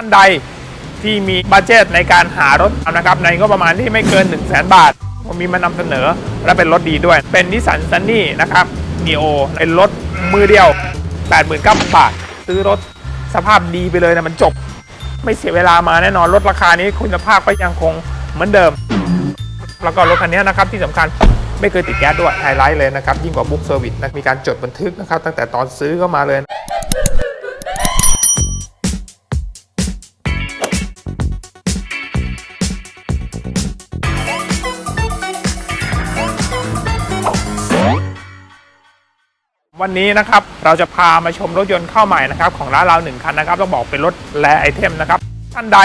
ท่านใดที่มีบัตเจตในการหารถนะครับในงบประมาณที่ไม่เกิน 1 0 0 0 0แบาท ผมมีมานำเสนอและเป็นรถดีด้วย เป็นนิสสันซันนี่นะครับนีโอเป็นรถมือเดียว 89,000 บาท ซื้อรถสภาพดีไปเลยนะมันจบ ไม่เสียเวลามาแน่นอนรถราคานี้คุณภาพก็ยังคงเหมือนเดิม แล้วก็รถคันนี้นะครับที่สำคัญไม่เคยติดแก๊สด้วยไฮไลท์เลยนะครับยิ่งกว่าบุ๊กเซอร์วิสนะมีการจดบันทึกนะครับตั้งแต่ตอนซื้อก็มาเลย วันนี้นะครับเราจะพามาชมรถยนต์เข้าใหม่นะครับของร้านเราหนึ่งคันนะครับต้องบอกเป็นรถแลไอเทมนะครับท่านใด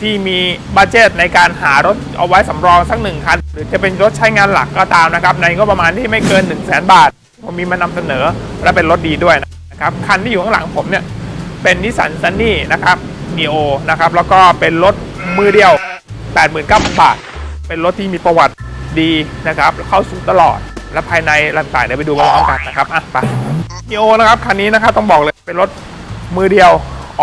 ที่มีบัตเจตในการหารถเอาไว้สำรองสักหนึ่งคัน หรือจะเป็นรถใช้งานหลักก็ตามนะครับในงบประมาณที่ไม่เกิน 1 0 0 0 0แบาท ผมมีมานำเสนอและเป็นรถดีด้วยนะครับคันที่อยู่ข้างหลังผมเนี่ยเป็นนิสสันซันนี่นะครับนีโอนะครับแล้วก็เป็นรถมือเดียว 89,000 บาท เป็นรถที่มีประวัติดีนะครับเข้าสู่ตลอด และภายในรต่างๆเดี๋ยวไปดูพร้อมๆกันนะครับอะไปนีโอนะครับคันนี้นะครับต้องบอกเลยเป็นรถมือเดียว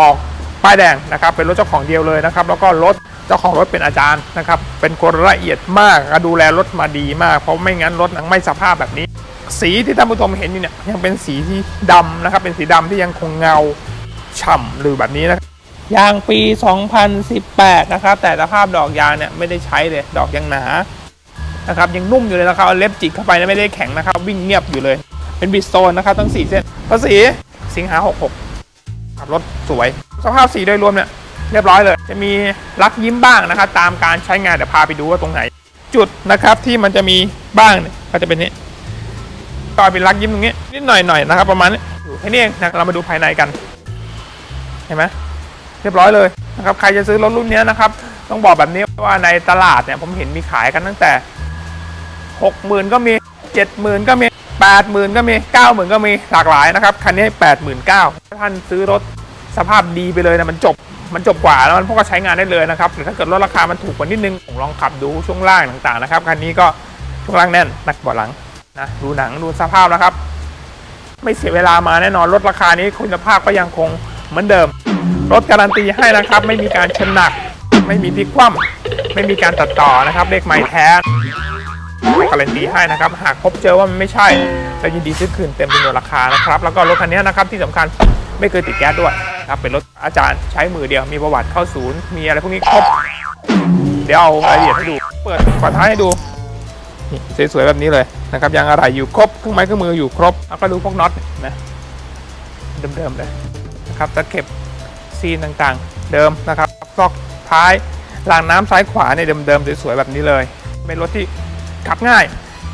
ออกป้ายแดงนะครับเป็นรถเจ้าของเดียวเลยนะครับแล้วก็รถเจ้าของรถเป็นอาจารย์นะครับเป็นคนละเอียดมากดูแลรถมาดีมาก เพราะไม่งั้นรถนังไม่สภาพแบบนี้ สีที่ท่านผู้ชมเห็นอยู่เนี่ยยังเป็นสีที่ดำนะครับเป็นสีดำที่ยังคงเงาฉ่ำหรือแบบนี้นะยางปี 2018 นะครับแต่สภาพดอกยางเนี่ยไม่ได้ใช้เลยดอกยังหนา นะครับยังนุ่มอยู่เลยนะครับเอาเล็บจิกเข้าไปนะไม่ได้แข็งนะครับวิ่งเงียบอยู่เลย เป็นบิดโซนนะครับทั้ง 4 เส้นภาษีสิงหา 66ขับรถสวย สภาพสีโดยรวมเนี่ยเรียบร้อยเลย จะมีรักยิ้มบ้างนะครับตามการใช้งานเดี๋ยวพาไปดูว่าตรงไหน จุดนะครับที่มันจะมีบ้างเนี่ยก็จะเป็นนี้ก็เป็นรักยิ้มตรงนี้นิดหน่อยหน่อยนะครับประมาณนี้อยู่แค่นี้เองนะเรามาดูภายในกันเห็นไหมเรียบร้อยเลยนะครับใครจะซื้อรถรุ่นนี้นะครับต้องบอกแบบนี้ว่าในตลาดเนี่ยผมเห็นมีขายกันตั้งแต่ 60,000ก็มี70,000ก็มี80,000ก็มี90,000ก็มีหลากหลายนะครับ คันนี้89,000ถ้าท่านซื้อรถสภาพดีไปเลยนะมันจบมันจบกว่าแล้วมันพวกก็ใช้งานได้เลยนะครับหรือถ้าเกิดลดราคามันถูกกว่านิดนึงผมลองขับดูช่วงล่างต่างๆนะครับคันนี้ก็ช่วงล่างแน่นนักเบาะหลังนะดูหนังดูสภาพนะครับ ไม่เสียเวลามาแน่นอนรถราคานี้คุณภาพก็ยังคงเหมือนเดิม รถการันตีให้นะครับ ไม่มีการชนหนัก ไม่มีพลิกคว่ำไม่มีการตัดต่อนะครับเลขไม้แท้ การันตีให้นะครับ หากพบเจอว่ามันไม่ใช่เรายินดีซื้อคืนเต็มจำนวนราคานะครับ แล้วก็รถคันนี้นะครับที่สำคัญไม่เคยติดแก๊สด้วยนะครับเป็นรถอาจารย์ใช้มือเดียวมีประวัติเข้าศูนย์ มีอะไรพวกนี้ครบ เดี๋ยวเอารายละเอียดให้ดู เปิดฝาท้ายให้ดูนี่สวยๆแบบนี้เลยนะครับยางอะไรอยู่ครบเครื่องไม้เครื่องมืออยู่ครบแล้วก็ดูพวกน็อตนะเดิมๆเลยนะครับตะเข็บซีนต่างๆ เดิมนะครับซอกท้ายรางน้ำซ้ายขวาเนี่ยเดิมๆสวยๆแบบนี้เลย เป็นรถที่ ขับง่าย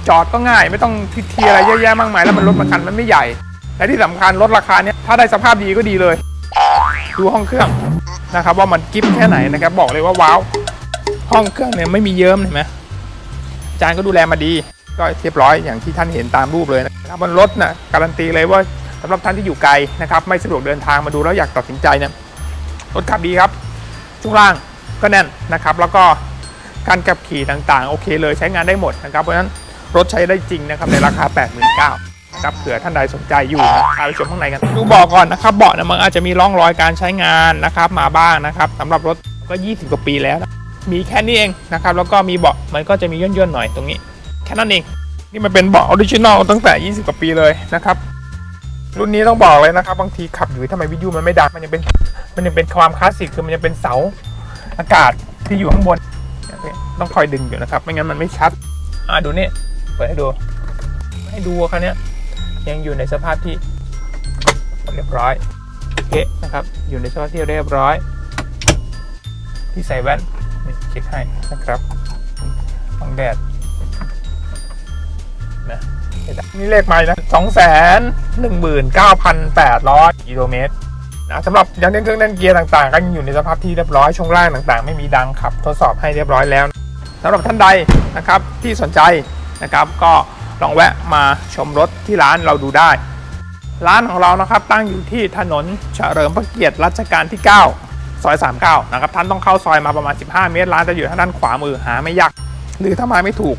จอดก็ง่าย ไม่ต้องพิธีอะไรเยอะแยะมากมายแล้วมันรถประกันมันไม่ใหญ่ และที่สำคัญรถราคาเนี้ยถ้าได้สภาพดีก็ดีเลย ดูห้องเครื่องนะครับว่ามันกิ๊บแค่ไหนนะครับบอกเลยว่าว้าวห้องเครื่องเนี่ยไม่มีเยิ้มเห็นไหมจารย์ก็ดูแลมาดีก็เรียบร้อยอย่างที่ท่านเห็นตามรูปเลยนะครับบนรถน่ะการันตีเลยว่าสำหรับท่านที่อยู่ไกลนะครับ ไม่สะดวกเดินทางมาดูแล้วอยากตัดสินใจเนี่ยรถขับดีครับช่วงล่างก็แน่นนะครับ แล้วก็ การขับขี่ต่างๆ โอเคเลยใช้งานได้หมดนะครับ เพราะฉะนั้นรถใช้ได้จริงนะครับในราคา 89,000นะครับเผื่อท่านใดสนใจอยู่นะพาไปชมข้างในกันดูเบาะก่อนนะครับเบาะเนี่ยมันอาจจะมีร่องรอยการใช้งานนะครับ มาบ้างนะครับสำหรับรถก็ 20 กว่าปีแล้ว มีแค่นี้เองนะครับ แล้วก็มีเบาะมันก็จะมีย่นๆหน่อยตรงนี้ แค่นั้นเองนี่มันเป็นเบาะออริจินอลตั้งแต่ 20 กว่าปีเลยนะครับ รุ่นนี้ต้องบอกเลยนะครับ บางทีขับอยู่ทำไมวิทยุมันไม่ดังมันยังเป็นมันยังเป็นความคลาสสิกคือมันยังเป็นเสาอากาศที่อยู่ข้างบน ต้องคอยดึงอยู่นะครับ ไม่งั้นมันไม่ชัด อ่าดูนี่เปิดให้ดู ให้ดูคันเนี้ยยังอยู่ในสภาพที่เรียบร้อยโอเคนะครับอยู่ในสภาพที่เรียบร้อย ที่ใส่แว่นนี่เช็คให้นะครับบังแดดนะนี่เลขไม้นะสองแสนหนึ่งหมื่นเก้าพันแปดร้อยกิโลเมตร นะสำหรับยางเล่นเครื่องเล่นเกียร์ต่างๆ ก็ยังอยู่ในสภาพที่เรียบร้อยช่วงล่างต่างๆ ไม่มีดังขับ ทดสอบให้เรียบร้อยแล้วสำหรับท่านใดนะครับที่สนใจนะครับก็ลองแวะมาชมรถที่ร้านเราดูได้ ร้านของเรานะครับตั้งอยู่ที่ถนนเฉลิมพระเกียรติรัชกาลที่ 9 ซอย 39 นะครับท่านต้องเข้าซอยมาประมาณ 15 เมตรร้านจะอยู่ทางด้านขวามือหาไม่ยากหรือถ้ามาไม่ถูก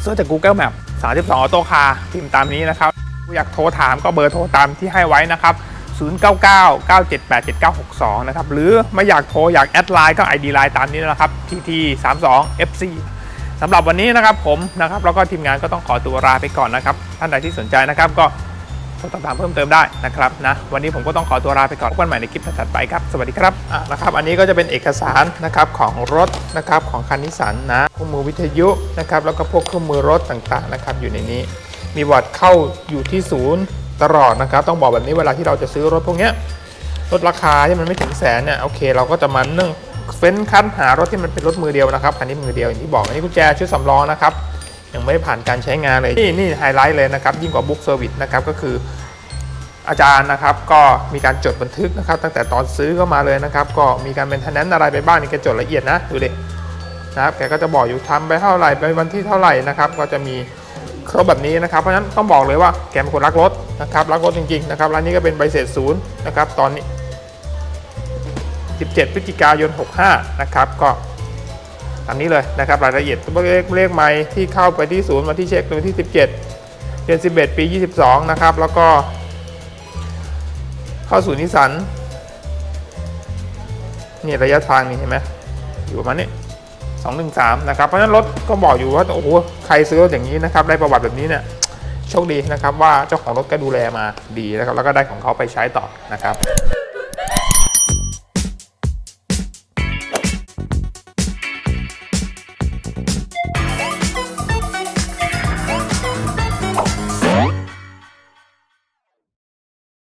เสิร์ชจาก Google Map 32ออโต้คาร์พิมพ์ตามนี้นะครับ อยากโทรถามก็เบอร์โทรตามที่ให้ไว้นะครับ 0999787962 นะครับ หรือไม่อยากโทรอยากแอดไลน์ก็ ID ไลน์ตามนี้นะครับ TT 3 2 FC สำหรับวันนี้นะครับผมนะครับแล้วก็ทีมงานก็ต้องขอตัวลาไปก่อนนะครับ ท่านใดที่สนใจนะครับก็สอบถามเพิ่มเติมได้นะครับนะวันนี้ผมก็ต้องขอตัวลาไปก่อนพบกันใหม่ในคลิปถัดไปครับ สวัสดีครับอะนะครับ อันนี้ก็จะเป็นเอกสารนะครับของรถนะครับของคันนิสันนะเครื่องมือวิทยุนะครับแล้วก็พวกเครื่องมือรถต่างๆนะครับอยู่ในนี้ มีวัดเข้าอยู่ที่ศูนย์ ตลอดนะครับ ต้องบอกแบบนี้เวลาที่เราจะซื้อรถพวกเนี้ยลดราคาที่มันไม่ถึงแสนเนี่ยโอเคเราก็จะมานึ่งเฟ้นคัดหารถที่มันเป็นรถมือเดียวนะครับคันนี้มือเดียวอย่างที่บอกอันนี้กุญแจชุดสำรองนะครับยังไม่ได้ผ่านการใช้งานเลยนี่นี่ไฮไลท์เลยนะครับยิ่งกว่าบุ๊กเซอร์วิสนะครับก็คืออาจารย์นะครับก็มีการจดบันทึกนะครับ ตั้งแต่ตอนซื้อก็มาเลยนะครับ ก็มีการเป็นทนแนนอะไรไปบ้างนี่แกจดละเอียดนะดูเดินะครับแกก็จะบอกอยู่ทำไปเท่าไหร่ไปวันที่เท่าไหร่นะครับ ก็จะมี ครบแบบนี้นะครับเพราะฉะนั้นต้องบอกเลยว่าแกเป็นคนรักรถนะครับรักรถจริงๆนะครับร้านนี้ก็เป็นใบเสร็จศูนย์นะครับตอนนี้ 17 พฤศจิกายน 65 นะครับ ก็ตามนี้เลยนะครับรายละเอียดตัวเลขเลขไม้ที่เข้าไปที่ศูนย์วันที่เช็ควันที่ 17 เดือน 11 ปี 22 นะครับ แล้วก็ เข้าสู่นิสสันนี่ระยะทางนี่เห็นไหมอยู่ประมาณนี้ 213 นะครับ เพราะฉะนั้นรถก็บอกอยู่ว่า โอ้โห ใครซื้อรถอย่างนี้นะครับ ได้ประวัติแบบนี้เนี่ย โชคดีนะครับว่าเจ้าของรถก็ดูแลมาดีนะครับ แล้วก็ได้ของเขาไปใช้ต่อนะครับ